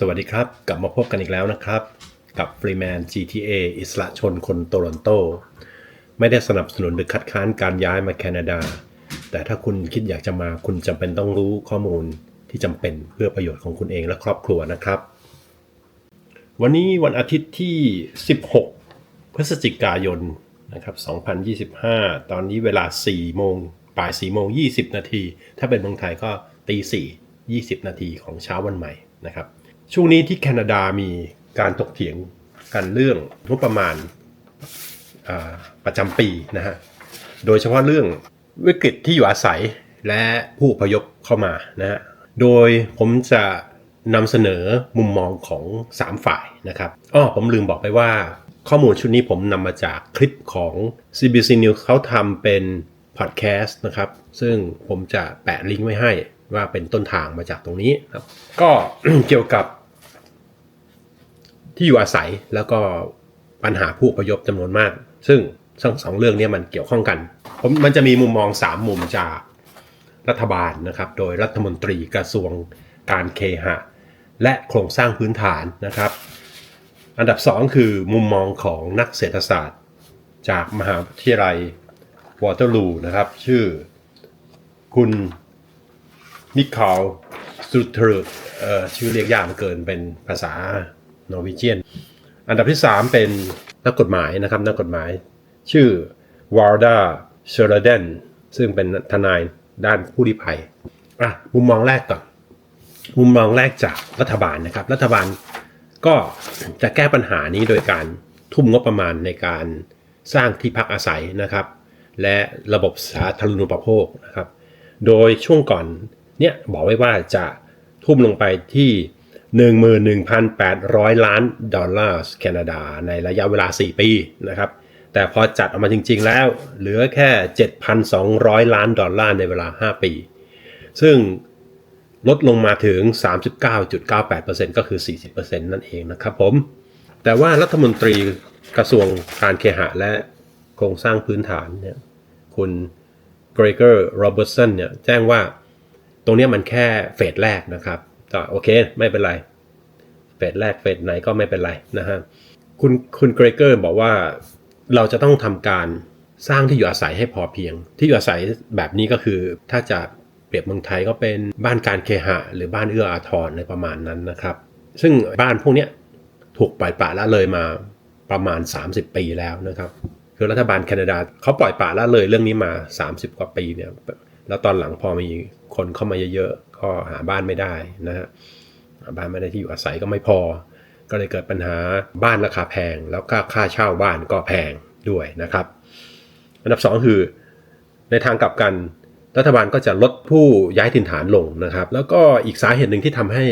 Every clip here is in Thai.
สวัสดีครับ กลับมาพบกันอีกแล้วนะครับ กับ Freeman GTA อิสระชนคนโตลอนโต ไม่ได้สนับสนุนหรือคัดค้านการย้ายมาแคนาดา แต่ถ้าคุณคิดอยากจะมาคุณจำเป็นต้องรู้ข้อมูลที่จำเป็นเพื่อประโยชน์ของคุณเองและครอบครัวนะครับ วันนี้วันอาทิตย์ที่ 16 พฤศจิกายนนะครับ 2025 ตอนนี้เวลา 4 โมงบ่าย 4 โมง 20 นาที ถ้าเป็นเมืองไทยก็ตี 4 20 นาทีของเช้าวันใหม่นะครับ ช่วงนี้ที่แคนาดามีการถกเถียงกันเรื่องงบประมาณาประจำปีนะฮะ โดยเฉพาะเรื่องวิกฤตที่อยู่อาศัยและผู้พยพเข้ามานะฮะ โดยผมจะนำเสนอมุมมองของ 3 ฝ่ายนะครับ อ้อผมลืมบอกไปว่า ข้อมูลชุดนี้ผมนำมาจากคลิปของ CBC News เขาทำเป็นพอดแคสต์นะครับ ซึ่งผมจะแปะลิงก์ไว้ให้ว่าเป็นต้นทางมาจากตรงนี้ครับ ก็เกี่ยวกับ ที่อยู่อาศัยแล้วก็ปัญหาผู้อพยพจำนวนมาก ซึ่งทั้งสองเรื่องนี้มันเกี่ยวข้องกันผมมันจะมีมุมมอง 3 มุมจากรัฐบาลนะครับ โดยรัฐมนตรีกระทรวงการเคหะ และโครงสร้างพื้นฐานนะครับ อันดับ 2 คือมุมมองของนักเศรษฐศาสตร์ จากมหาวิทยาลัยวอเตอร์ลูนะครับ ชื่อคุณมิคาลสุเทอร์ชื่อเรียกยากเกินเป็นภาษา นอร์วีเจียน อันดับที่ 3 เป็นนักกฎหมายนะครับนักกฎหมาย ชื่อวาร์ดาเชอร์เดนซึ่งเป็นทนายด้านผู้ลี้ภัยอะมุมมองแรกก่อนมุมมองแรกจากรัฐบาลนะครับ รัฐบาลก็จะแก้ปัญหานี้โดยการทุ่มงบประมาณในการสร้างที่พักอาศัยนะครับ และระบบสาธารณูปโภคนะครับ โดยช่วงก่อนเนี่ยบอกไว้ว่าจะทุ่มลงไปที่ 11,800 ล้านดอลลาร์แคนาดาในระยะเวลา 4 ปีนะครับ แต่พอจัดออกมาจริง ๆ แล้ว เหลือแค่ 7,200 ล้านดอลลาร์ในเวลา 5 ปี ซึ่งลดลงมาถึง 39.98%ก็คือ 40%นั่นเองนะครับผม แต่ว่ารัฐมนตรีกระทรวงการเคหะและโครงสร้างพื้นฐานเนี่ย คุณเกรเกอร์โรเบิร์ตสันเนี่ยแจ้งว่าตรงนี้มันแค่เฟสแรกนะครับ ก็โอเค ไม่เป็นไร เฟสแรกเฟสไหนก็ไม่เป็นไรนะฮะคุณคุณเกรเกอร์บอกว่าเราจะต้องทำการสร้างที่อยู่อาศัยให้พอเพียง ที่อยู่อาศัยแบบนี้ก็คือถ้าจะเปรียบเมืองไทยก็เป็นบ้านการเคหะ หรือบ้านเอื้ออาทรในประมาณนั้นนะครับ ซึ่งบ้านพวกนี้ถูกปล่อยปละละเลยมาประมาณ 30 ปีแล้วนะครับ คือรัฐบาลแคนาดาเขาปล่อยปละละเลยเรื่องนี้มา 30 กว่าปีเนี่ยแล้วตอนหลังพอมีคนเข้ามาเยอะ ก็หาบ้านไม่ได้นะฮะหาบ้านไม่ได้ที่อยู่อาศัยก็ไม่พอ ก็เลยเกิดปัญหาบ้านราคาแพง แล้วก็ค่าเช่าบ้านก็แพงด้วยนะครับ อันดับ 2 คือ ในทางกลับกันรัฐบาลก็จะลดผู้ย้ายถิ่นฐานลงนะครับ แล้วก็อีกสาเหตุหนึ่งที่ทำให้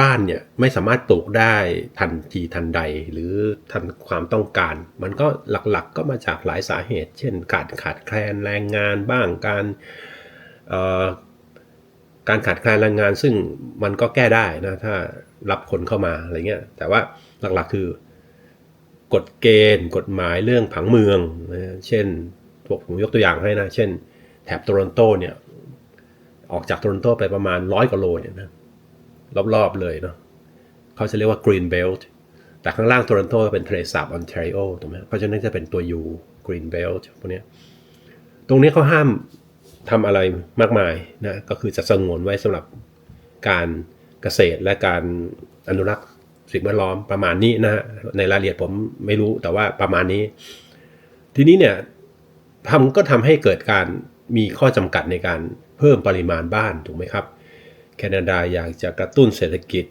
บ้านเนี่ยไม่สามารถปลูกได้ทันทีทันใดหรือทันความต้องการ มันก็หลักๆก็มาจากหลายสาเหตุ เช่น การขาดแคลนแรงงานบ้างการ การขาดแคลนแรงงานซึ่งมันก็แก้ได้นะถ้ารับคนเข้ามาอะไรเงี้ยแต่ว่าหลักๆคือกฎเกณฑ์ กฎหมายเรื่องผังเมืองนะเช่นพวกผมยกตัวอย่างให้นะ เช่น แถบโตรอนโตเนี่ยออกจากโตรอนโตไปประมาณร้อยกว่าโลเนี่ยนะรอบๆเลยเนาะเขาจะเรียกว่า Green Belt แต่ข้างล่างโตรอนโตเป็นทะเลสาบออนแทริโอถูกไหมเพราะฉะนั้นจะเป็นตัว U Green Belt พวกนี้ตรงนี้เขาห้าม ทำอะไรมากมายนะก็คือจะสงวนไว้สำหรับการเกษตรและการอนุรักษ์สิ่งแวดล้อมประมาณนี้นะในรายละเอียดผมไม่รู้แต่ว่าประมาณนี้ ทีนี้เนี่ยทำก็ทำให้เกิดการมีข้อจำกัดในการเพิ่มปริมาณบ้านถูกไหมครับ แคนาดาอยากจะกระตุ้นเศรษฐกิจ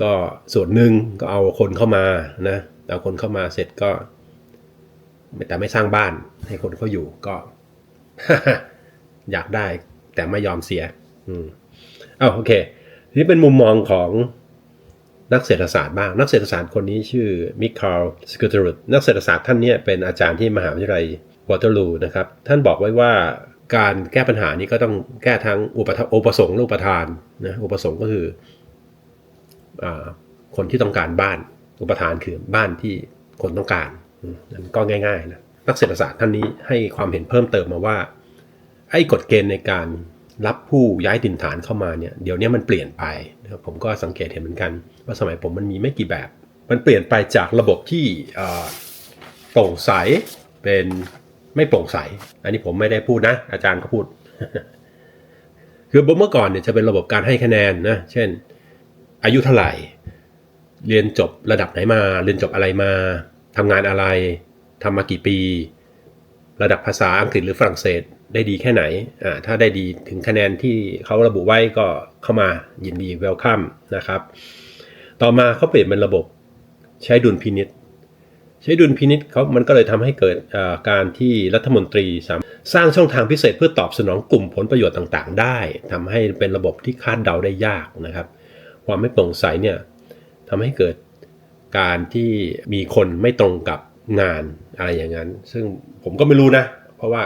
ก็ส่วนหนึ่งก็เอาคนเข้ามานะเอาคนเข้ามาเสร็จก็ แต่ไม่สร้างบ้านให้คนเขาอยู่ก็ อยากได้แต่ไม่ยอมเสีย อืมอ้าโอเค นี่เป็นมุมมองของนักเศรษฐศาสตร์บ้าง นักเศรษฐศาสตร์คนนี้ชื่อมิคาลสกูตอร์นักเศรษฐศาสตร์ท่านนี้เป็นอาจารย์ที่มหาวิทยาลัยวอเตอร์ลูนะครับ ท่านบอกไว้ว่าการแก้ปัญหานี้ก็ต้องแก้ทั้งอุปอุปสงค์และอุปทานนะอุปสงค์ก็คืออคนที่ต้องการบ้าน อุปทานคือบ้านที่คนต้องการนั่นก็ง่ายๆนะ นักเศรษฐศาสตร์ท่านนี้ให้ความเห็นเพิ่มเติมมาว่า ไอ้กฎเกณฑ์ในการรับผู้ย้ายถิ่นฐานเข้ามาเนี่ยเดี๋ยวนี้มันเปลี่ยนไปนะครับผมก็สังเกตเห็นเหมือนกัน ว่าสมัยผมมันมีไม่กี่แบบ มันเปลี่ยนไปจากระบบที่โปร่งใสเป็นไม่โปร่งใส อันนี้ผมไม่ได้พูดนะ อาจารย์ก็พูด คือเมื่อก่อนเนี่ยจะเป็นระบบการให้คะแนนนะเช่น อายุเท่าไหร่ เรียนจบระดับไหนมา เรียนจบอะไรมาทำงานอะไร ทำมากี่ปี ระดับภาษาอังกฤษหรือฝรั่งเศสได้ดีแค่ไหนอ่าถ้าได้ดีถึงคะแนนที่เขาระบุไว้ก็เข้ามายินดีเวลคัมนะครับ ต่อมาเขาเปลี่ยนเป็นระบบใช้ดุลพินิษใช้ดุลพินิษเขามันก็เลยทำให้เกิดอ่าการที่รัฐมนตรีสามารถสร้างช่องทางพิเศษเพื่อตอบสนองกลุ่มผลประโยชน์ต่างๆ ได้ทำให้เป็นระบบที่คาดเดาได้ยากนะครับ ความไม่โปร่งใสเนี่ยทำให้เกิดการที่มีคนไม่ตรงกับ งานอะไรอย่างนั้น ซึ่งผมก็ไม่รู้นะ เพราะว่า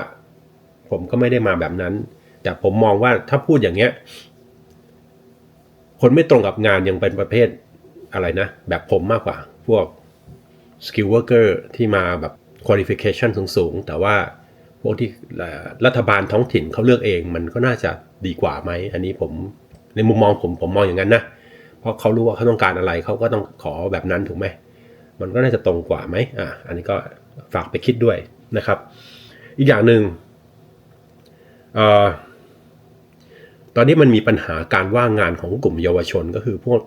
ผมก็ไม่ได้มาแบบนั้น แต่ผมมองว่าถ้าพูดอย่างเงี้ย คนไม่ตรงกับงานยังเป็นประเภทอะไรนะ แบบผมมากกว่า พวก skill worker ที่มาแบบ qualification สูงๆ แต่ว่าพวกที่รัฐบาลท้องถิ่นเขาเลือกเองมันก็น่าจะดีกว่าไหม อันนี้ผมในมุมมองผมผมมองอย่างนั้นนะ เพราะเขารู้ว่าเขาต้องการอะไรเขาก็ต้องขอแบบนั้นถูกไหม มันก็น่าจะตรงกว่าไหมอะอันนี้ก็ฝากไปคิดด้วยนะครับ อีกอย่างหนึ่งเอ่อตอนนี้มันมีปัญหาการว่างงานของกลุ่มเยาวชนก็คือพวก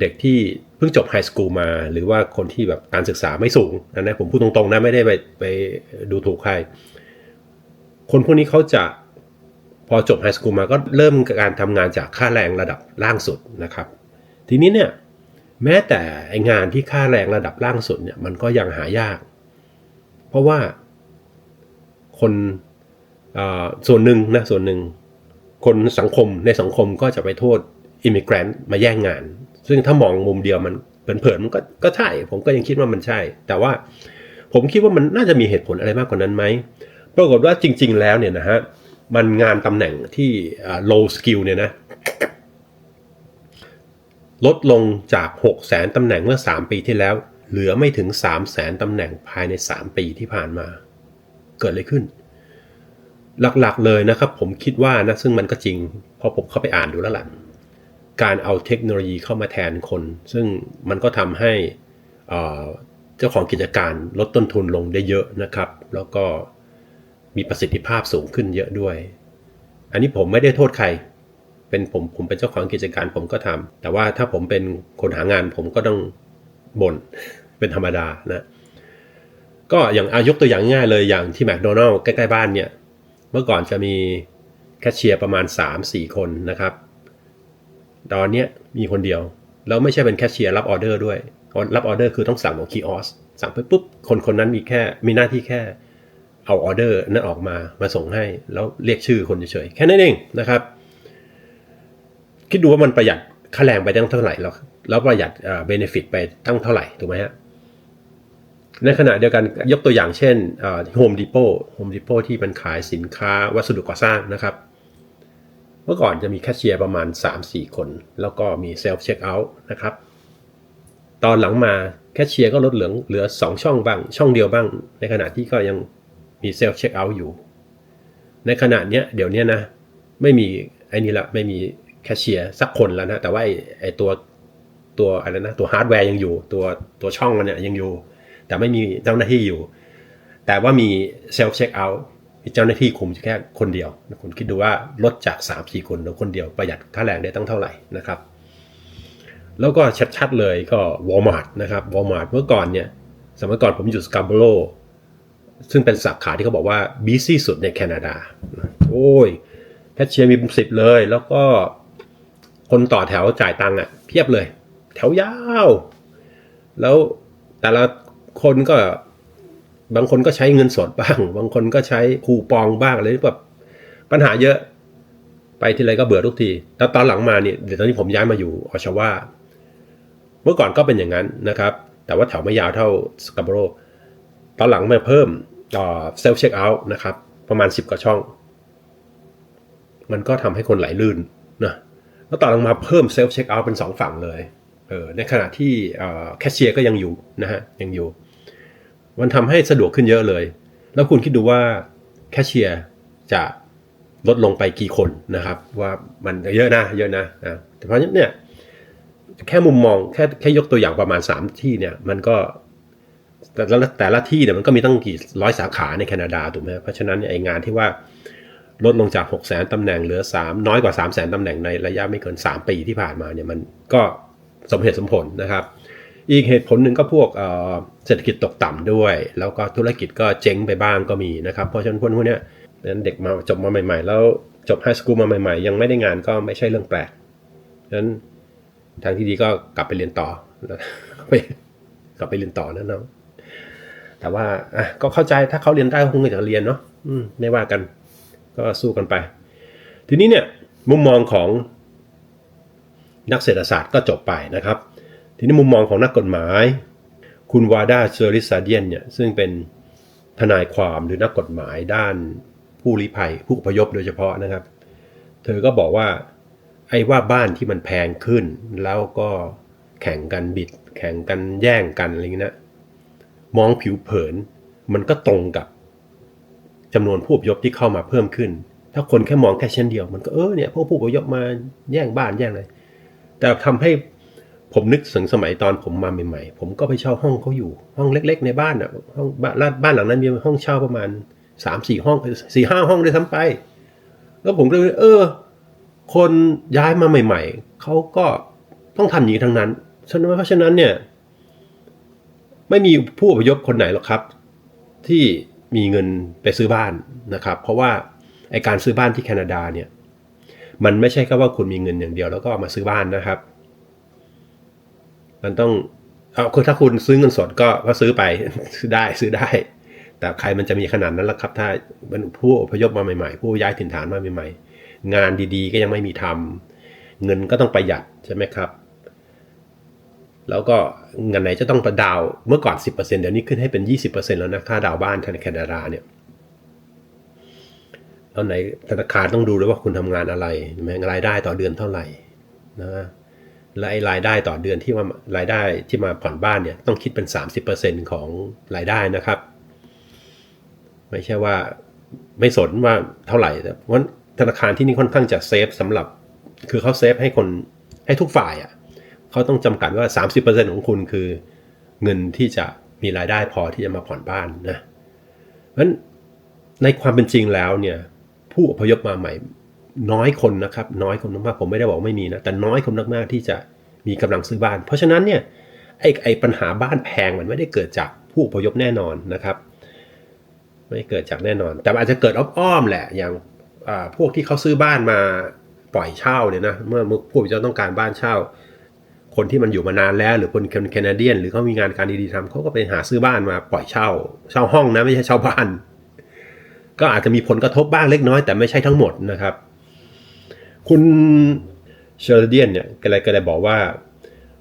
เด็กที่เพิ่งจบไฮสคูลมา หรือว่าคนที่แบบการศึกษาไม่สูงนะนะผมพูดตรงๆนะไม่ได้ไปไปดูถูกใคร คนพวกนี้เขาจะพอจบไฮสคูลมาก็เริ่มการทำงานจากค่าแรงระดับล่างสุดนะครับ ทีนี้เนี่ย แม้แต่ไองานที่ค่าแรงระดับล่างสุดเนี่ยมันก็ยังหายาก เพราะว่าคนส่วนหนึ่งนะส่วนหนึ่งคนสังคมในสังคมก็จะไปโทษอิมิเกรนต์มาแย่งงาน ซึ่งถ้ามองมุมเดียวมันเผินๆมันก็ก็ใช่ ผมก็ยังคิดว่ามันใช่ แต่ว่าผมคิดว่ามันน่าจะมีเหตุผลอะไรมากกว่านั้นไหมปรากฏว่าจริง ๆ แล้วเนี่ยนะฮะมันงานตำแหน่งที่ low skill เนี่ยนะ ลดลงจาก 6 0แสนตำแหน่งเมื่อ 3 ปีที่แล้ว เหลือไม่ถึง3 0 0แสนตำแหน่งภายใน 3 ปีที่ผ่านมา เกิดอะไรขึ้น หลักๆเลยนะครับ ผมคิดว่านะซึ่งมันก็จริงพราะผมเข้าไปอ่านดูแล้วหล่ะการเอาเทคโนโลยีเข้ามาแทนคน ซึ่งมันก็ทำให้เจ้าของกิจการลดต้นทุนลงได้เยอะนะครับ แล้วก็มีประสิทธิภาพสูงขึ้นเยอะด้วย อันนี้ผมไม่ได้โทษใคร เป็นผมผมเป็นเจ้าของกิจการผมก็ทำแต่ว่าถ้าผมเป็นคนหางานผมก็ต้องบน่นเป็นธรรมดานะก็อย่างอายกตัวอย่างง่ายเลยอย่างที่แมคโดนัลล์ใกล้ๆบ้านเนี่ย เมื่อก่อนจะมีแคชเชียร์ประมาณ 3-4 คนนะครับ ตอนนี้มีคนเดียว แล้วไม่ใช่เป็นแคชเชียร์รับออเดอร์ด้วย รับออเดอร์คือต้องสั่งของคีออสสั่งไปปุ๊บ คนคนนั้นมีแค่มีหน้าที่แค่เอาออเดอร์นั้นออกมามาส่งให้ แล้วเรียกชื่อคนเฉยๆแค่นั้นเองนะครับ คิดดูว่ามันประหยัดค่าแรงไปตั้งเท่าไหร่แล้วแล้วประหยัดเบนฟิตไปตั้งเท่าไหร่ถูกไหมฮะในขณะเดียวกันยกตัวอย่างเช่นโฮมดิโป้โฮมดิโป้ที่มันขายสินค้าวัสดุก่อสร้างนะครับ เมื่อก่อนจะมีแคชเชียร์ประมาณ 3-4 คน แล้วก็มีเซลฟ์เช็คเอาท์นะครับ ตอนหลังมาแคชเชียร์ก็ลดเหลือเหลือ 2 ช่องบ้าง ช่องเดียวบ้าง ในขณะที่ก็ยังมีเซลฟ์เช็คเอาท์อยู่ ในขณะเนี้ยเดี๋ยวนี้นะ ไม่มีไอ้นี่ละไม่มี แคชเชียร์สักคนแล้วนะแต่ว่าไอ้ตัวตัวอะไรนะตัวฮาร์ดแวร์ยังอยู่ ตัวตัวช่องมันเนี่ยยังอยู่ แต่ไม่มีเจ้าหน้าที่อยู่ แต่ว่ามีเซลฟ์เช็คเอาท์มีเจ้าหน้าที่คุมแค่คนเดียวคุณคิดดูว่าลดจาก 3 4 คนเหลือคนเดียวประหยัดค่าแรงได้ตั้งเท่าไหร่นะครับ แล้วก็ชัดๆเลยก็ Walmart นะครับ Walmart เมื่อก่อนเนี่ยสมัยก่อนผมอยู่สกาโบโรซึ่งเป็นสาขาที่เขาบอกว่าบีซี่สุดในแคนาดา โอ้ยแคชเชียร์มีสิบเลย แล้วก็ คนต่อแถวจ่ายตังค์อะเพียบเลย แถวยาว แล้วแต่ละคนก็บางคนก็ใช้เงินสดบ้าง บางคนก็ใช้คูปองบ้างอะไรแบบปัญหาเยอะ ไปทีไรก็เบื่อทุกทีแต่ตอนหลังมาเนี่ยเดี๋ยวตอนนี้ผมย้ายมาอยู่ออชาวาเมื่อก่อนก็เป็นอย่างนั้นนะครับ แต่ว่าแถวไม่ยาวเท่าสกาโบโรตอนหลังมาเพิ่มเซลฟ์เช็คเอาท์นะครับ ประมาณ 10กว่าช่อง มันก็ทำให้คนไหลลื่นนะ แล้วตอหลังมาเพิ่มเซลฟ์เช็คเอาท์เป็น 2 ฝั่งเลยเออในขณะที่แคชเชียร์ก็ยังอยู่นะฮะยังอยู่ มันทำให้สะดวกขึ้นเยอะเลย แล้วคุณคิดดูว่าแคชเชียร์จะลดลงไปกี่คนนะครับ ว่ามันเยอะนะเยอะนะอะแต่เพราะนั้เนี่ยแค่มุมมองแค่แค่ยกตัวอย่างประมาณ 3 ที่เนี่ยมันก็แต่ละแต่ละที่เนี่ยมันก็มีตั้งกี่ร้อยสาขาในแคนาดาถูกไหมเพราะฉะนั้นเนี่ยไองานที่ว่า ลดลงจาก 6 0 0 0 0ตำแหน่งเหลือ 3 น้อยกว่า3 0 0 0 0 0ตำแหน่งในระยะไม่เกิน 3 ปีที่ผ่านมาเนี่ยมันก็สมเหตุสมผลนะครับ อีกเหตุผลหนึ่งก็พวกเเศรษฐกิจตกต่ำด้วย แล้วก็ธุรกิจก็เจ๊งไปบ้างก็มีนะครับ เพราะฉะนั้นพวกพวกเนี้ยนั้นเด็กมาจบมาใหม่ ๆ แล้วจบไฮสคูลมาใหม่ๆ ยังไม่ได้งานก็ไม่ใช่เรื่องแปลกฉะนั้นทางที่ดีก็กลับไปเรียนต่อไปกลับไปเรียนต่อนะน้องแต่ว่าอะก็เข้าใจถ้าเขาเรียนได้ก็คงจะเรียนเนาะไม่ว่ากัน ก็สู้กันไป ทีนี้เนี่ยมุมมองของนักเศรษฐศาสตร์ก็จบไปนะครับ ทีนี้มุมมองของนักกฎหมาย คุณวาดาเซอริสซาเดียนเนี่ยซึ่งเป็นทนายความหรือนักกฎหมายด้านผู้ลี้ภัย ผู้อพยพโดยเฉพาะนะครับ เธอก็บอกว่าไอ้ว่าบ้านที่มันแพงขึ้น แล้วก็แข่งกันบิด แข่งกันแย่งกันอะไรอย่างเงี้ยนะมองผิวเผิน มันก็ตรงกับ จำนวนผู้อพยพที่เข้ามาเพิ่มขึ้น ถ้าคนแค่มองแค่เช่นเดียว มันก็เออเนี่ยพวกผู้อพยพมาแย่งบ้านแย่งอะไรแต่ทำให้ผมนึกถึงสมัยตอนผมมาใหม่ๆ ผมก็ไปเช่าห้องเขาอยู่ ห้องเล็ก ๆ ในบ้านอะห้องบ้านบ้านหลังนั้นมีห้องเช่าประมาณสามสี่ห้องสี่ห้าห้องด้วยซ้ำไป แล้วผมก็เลยเออ คนย้ายมาใหม่ ๆเขาก็ต้องทำอย่างนี้ทั้งนั้นฉะนั้นเพราะฉะนั้นเนี่ย ไม่มีผู้อพยพคนไหนหรอกครับ ที่ มีเงินไปซื้อบ้านนะครับ เพราะว่าไอการซื้อบ้านที่แคนาดาเนี่ยมันไม่ใช่แค่ว่าคุณมีเงินอย่างเดียวแล้วก็มาซื้อบ้านนะครับ มันต้องเอาคือถ้าคุณซื้อเงินสดก็ก็ซื้อไปซื้อได้ซื้อได้ แต่ใครมันจะมีขนาดนั้นล่ะครับ ถ้าเป็นผู้อพยพมาใหม่ๆ ผู้ย้ายถิ่นฐานมาใหม่ ๆ งานดีๆ ก็ยังไม่มีทำเงินก็ต้องประหยัดใช่ไหมครับ แล้วก็เงินไหนจะต้องประดาวเมื่อก่อน 10%เดี๋ยวนี้ขึ้นให้เป็น 20%แล้วนะค่าดาวบ้านในแคนาดาเนี่ยแล้วไหนธนาคารต้องดูด้วยว่าคุณทำงานอะไรมรายได้ต่อเดือนเท่าไหร่นะและไอ้รายได้ต่อเดือนที่มารายได้ที่มาผ่อนบ้านเนี่ยต้องคิดเป็น 30%ของรายได้นะครับ ไม่ใช่ว่าไม่สนว่าเท่าไหร่แต่เพราะธนาคารที่นี่ค่อนข้างจะเซฟสำหรับ คือเขาเซฟให้คนให้ทุกฝ่ายอะ่ะ เขาต้องจำกัดว่า 30%ของคุณคือเงินที่จะมีรายได้พอที่จะมาผ่อนบ้านนะเพราะฉะนั้นในความเป็นจริงแล้วเนี่ยผู้อพยพมาใหม่น้อยคนนะครับ น้อยคนมากๆผมไม่ได้บอกไม่มีนะแต่น้อยคนมากๆที่จะมีกำลังซื้อบ้าน เพราะฉะนั้นเนี่ยไอ้ไอ้ปัญหาบ้านแพงมันไม่ได้เกิดจากผู้อพยพแน่นอนนะครับ ไม่เกิดจากแน่นอน แต่อาจจะเกิดอ้อมๆแหละอย่างพวกที่เขาซื้อบ้านมาปล่อยเช่าเนี่ยนะเมื่อผู้อพยพต้องการบ้านเช่า คนที่มันอยู่มานานแล้วหรือคนแคนาเดียน หรือเขามีงานการดีๆทำเขาก็ไปหาซื้อบ้านมาปล่อยเช่า เช่าห้องนะไม่ใช่เช่าบ้าน ก็อาจจะมีผลกระทบบ้างเล็กน้อยแต่ไม่ใช่ทั้งหมดนะครับ คุณเชอร์เดียนเนี่ยก็เลยก็เลยบอกว่า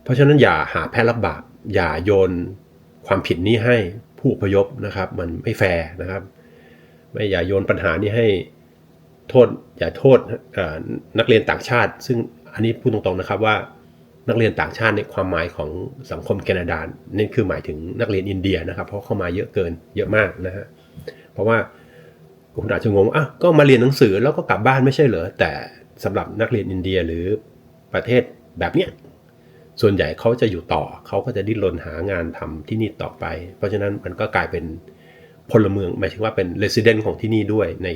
เพราะฉะนั้นอย่าหาแพ้รับบาปอย่าโยนความผิดนี้ให้ผู้พยพนะครับ มันไม่แฟร์นะครับ ไม่อย่าโยนปัญหานี้ให้โทษอย่าโทษนักเรียนต่างชาติ ซึ่งอันนี้พูดตรงๆนะครับว่า นักเรียนต่างชาติในความหมายของสังคมแคนาดานี่คือหมายถึงนักเรียนอินเดียนะครับ เพราะเข้ามาเยอะเกินเยอะมากนะฮะเพราะว่าคุณอาจจะงงอะก็มาเรียนหนังสือแล้วก็กลับบ้านไม่ใช่เหรอแต่สำหรับนักเรียนอินเดียหรือประเทศแบบเนี้ยส่วนใหญ่เขาจะอยู่ต่อเขาก็จะดิ้นรนหางานทำที่นี่ต่อไป เพราะฉะนั้นมันก็กลายเป็นพลเมืองหมายถึงว่าเป็นเรสซิเดนต์ของที่นี่ด้วยใน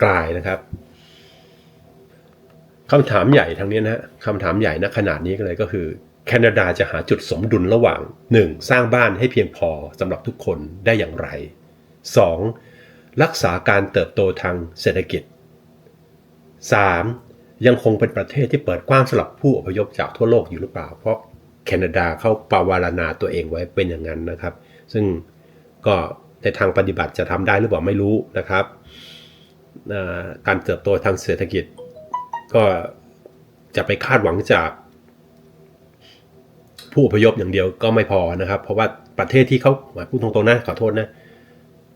ไกลๆนะครับ คำถามใหญ่ทางนี้นะคำถามใหญ่นะขนาดนี้ก็เลยก็คือ แคนาดาจะหาจุดสมดุลระหว่าง 1. สร้างบ้านให้เพียงพอสำหรับทุกคนได้อย่างไร 2. รักษาการเติบโตทางเศรษฐกิจ 3. ยังคงเป็นประเทศที่เปิดกว้างสำหรับผู้อพยพจากทั่วโลกอยู่หรือเปล่า เพราะแคนาดาเข้าปาวารณาตัวเองไว้เป็นอย่างนั้นนะครับ ซึ่งก็ในทางปฏิบัติจะทำได้หรือเปล่าไม่รู้นะครับ การเติบโตทางเศรษฐกิจ ก็จะไปคาดหวังจากผู้อพยพอย่างเดียวก็ไม่พอนะครับ เพราะว่าประเทศที่เขาพูดตรงๆนะขอโทษนะ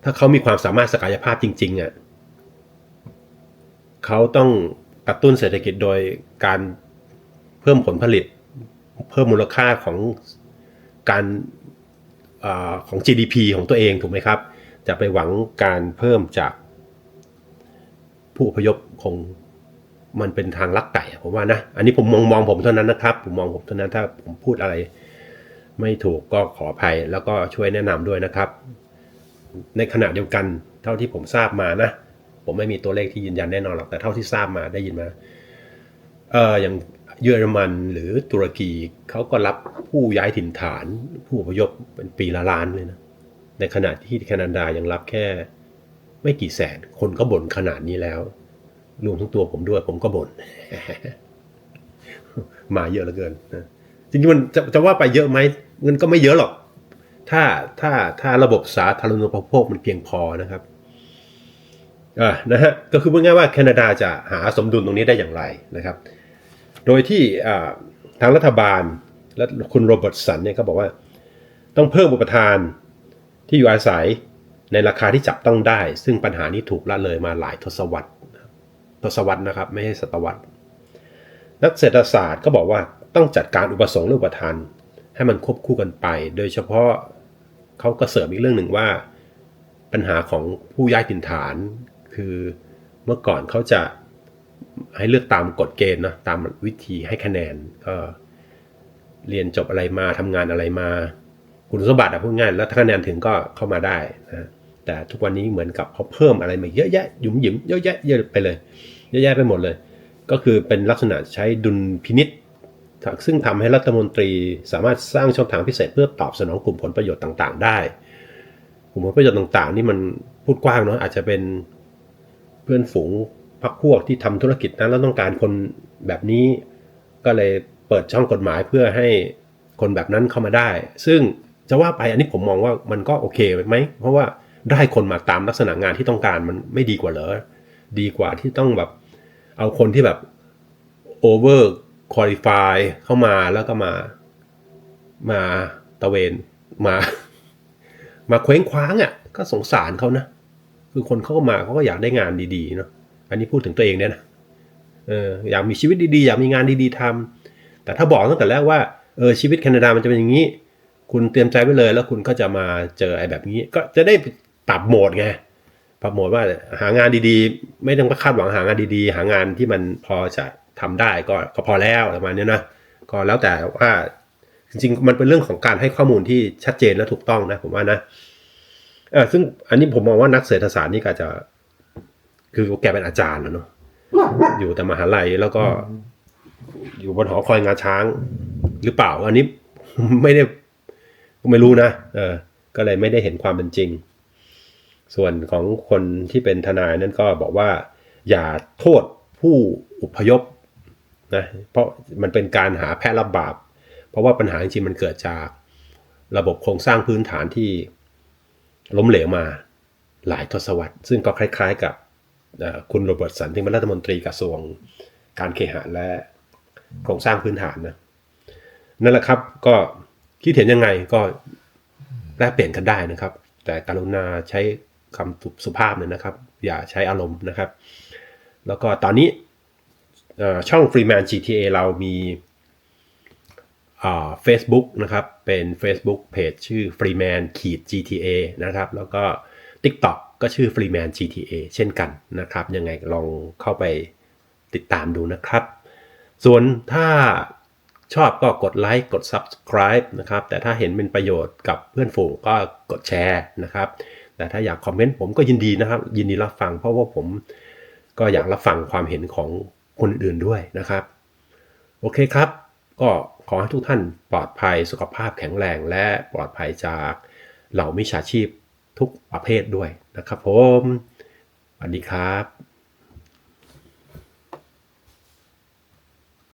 ถ้าเขามีความสามารถศักยภาพจริงๆอะเขาต้องกระตุ้นเศรษฐกิจโดยการเพิ่มผลผลิต เพิ่มมูลค่าของการอของ GDP ของตัวเองถูกไหมครับ จะไปหวังการเพิ่มจากผู้อพยพคง มันเป็นทางลักไก่ผมว่านะ อันนี้ผมมองมองผมเท่านั้นนะครับ ผมมองผมเท่านั้นถ้าผมพูดอะไร ไม่ถูกก็ขออภัยแล้วก็ช่วยแนะนำด้วยนะครับ ในขณะเดียวกันเท่าที่ผมทราบมานะ ผมไม่มีตัวเลขที่ยืนยันแน่นอนหรอกแต่เท่าที่ทราบมาได้ยินมาเอออย่างเยอรมันหรือตุรกีเขาก็รับผู้ย้ายถิ่นฐาน ผู้อพยพเป็นปีละล้านเลยนะ ในขณะที่แคนาดายังรับแค่ไม่กี่แสน คนก็บ่นขนาดนี้แล้ว รวมทั้งตัวผมด้วย ผมก็บ่นมาเยอะเหลือเกินนะจริงๆมันจะจะว่าไปเยอะไหมเงินก็ไม่เยอะหรอก ถ้าถ้าถ้าระบบสาธารณูปโภคมันเพียงพอนะครับอ่านะฮะก็คือพูดง่ายว่าแคนาดาจะหาสมดุลตรงนี้ได้อย่างไรนะครับ โดยที่ทางรัฐบาลและคุณโรเบิร์ตสันเนี่ยก็บอกว่า ต้องเพิ่มอุปทานที่อยู่อาศัยในราคาที่จับต้องได้ ซึ่งปัญหานี้ถูกละเลยมาหลายทศวรรษ ทศวรรษนะครับ ไม่ใช่ศตวรรษ นักเศรษฐศาสตร์ก็บอกว่าต้องจัดการอุปสงค์และอุปทานให้มันควบคู่กันไป โดยเฉพาะเขาก็เสริมอีกเรื่องหนึ่งว่า ปัญหาของผู้ย้ายถิ่นฐาน คือเมื่อก่อนเขาจะให้เลือกตามกฎเกณฑ์นะตามวิธีให้คะแนนก็เรียนจบอะไรมาทำงานอะไรมา คุณสมบัติอะพูดง่ายแล้วถ้าคะแนนถึงก็เข้ามาได้นะแต่ทุกวันนี้เหมือนกับเขาเพิ่มอะไรมาเยอะแยะหยุ่มหยิมเยอะแยะเยอะไปเลย เยอะแยะไปหมดเลย ก็คือเป็นลักษณะใช้ดุลพินิษซึ่งทำให้รัฐมนตรีสามารถสร้างช่องทางพิเศษเพื่อตอบสนองกลุ่มผลประโยชน์ต่าง ๆ ได้ กลุ่มผลประโยชน์ต่าง ๆ นี่มันพูดกว้างเนาะอาจจะเป็นเพื่อนฝูงพักพวกที่ทำธุรกิจนั้นแล้วต้องการคนแบบนี้ก็เลยเปิดช่องกฎหมายเพื่อให้คนแบบนั้นเข้ามาได้ ซึ่งจะว่าไปอันนี้ผมมองว่ามันก็โอเคไหมเพราะว่าได้คนมาตามลักษณะงานที่ต้องการมันไม่ดีกว่าเหรอดีกว่าที่ต้องแบบ เอาคนที่แบบโอเวอร์คุริฟายเข้ามาแล้วก็มา มาตะเวนมา มาเคว้งคว้างอะ่ะ ก็สงสารเขานะ คือคนเขาก็มาเขาก็อยากได้งานดีๆเนาะอันนี้พูดถึงตัวเองเนี่ยนะเอออยากมีชีวิตดีๆ อยากมีงานดีๆทำแต่ถ้าบอกตั้งแต่แรกว่าเออชีวิตแคนาดามันจะเป็นอย่างนี้ คุณเตรียมใจไว้เลย แล้วคุณก็จะมาเจอไอ้แบบนี้ ก็จะได้ปรับโหมดไง ปรโมดว่าหางานดีๆ ไม่ต้องคาดหวังหางานดีๆ หางานที่มันพอจะทำได้ก็ก็พอแล้วประมาณนี้นะก็แล้วแต่ว่าจริงๆ มันเป็นเรื่องของการให้ข้อมูลที่ชัดเจนและถูกต้องนะผมว่านะเออซึ่งอันนี้ผมมองว่านักเศรษฐศาสตร์นี่ก็จะ คือแกเป็นอาจารย์นะเนาะอยู่แต่มหาลัยแล้วก็ อยู่บนหอคอยงาช้าง หรือเปล่า อันนี้ไม่ได้ไม่รู้นะเออ ก็เลยไม่ได้เห็นความเป็นจริง ส่วนของคนที่เป็นทนายนั่นก็บอกว่า อย่าโทษผู้อพยพนะเพราะมันเป็นการหาแพะรับบาปเพราะว่าปัญหาจริงมันเกิดจากระบบโครงสร้างพื้นฐานที่ล้มเหลวมาหลายทศวรรษ ซึ่งก็คล้ายๆกับคุณโรเบิร์ตสันที่เป็นรัฐมนตรีกระทรวงการเคหะและโครงสร้างพื้นฐานนะนั่นแหละครับก็คิดเห็นยังไงก็แลกเปลี่ยนกันได้นะครับ แต่กรุณาใช้ คำสุภาพเลยนะครับ อย่าใช้อารมณ์นะครับ แล้วก็ตอนนี้ช่อง Freeman GTA เรามีเฟซบุ๊กนะครับเป็น Facebook Page ชื่อ Freeman ขีด GTA นะครับ แล้วก็ TikTok ก็ชื่อ Freeman GTA เช่นกันนะครับ ยังไงลองเข้าไปติดตามดูนะครับ ส่วนถ้าชอบก็กดไลค์กด Subscribe นะครับ แต่ถ้าเห็นเป็นประโยชน์กับเพื่อนฝูงก็กดแชร์นะครับ แต่ถ้าอยากคอมเมนต์ผมก็ยินดีนะครับ ยินดีรับฟังเพราะว่าผมก็อยากรับฟังความเห็นของคนอื่นด้วยนะครับ โอเคครับ ก็ขอให้ทุกท่านปลอดภัยสุขภาพแข็งแรงและปลอดภัยจากเหล่ามิจฉาชีพทุกประเภทด้วยนะครับผมสวัสดีครับ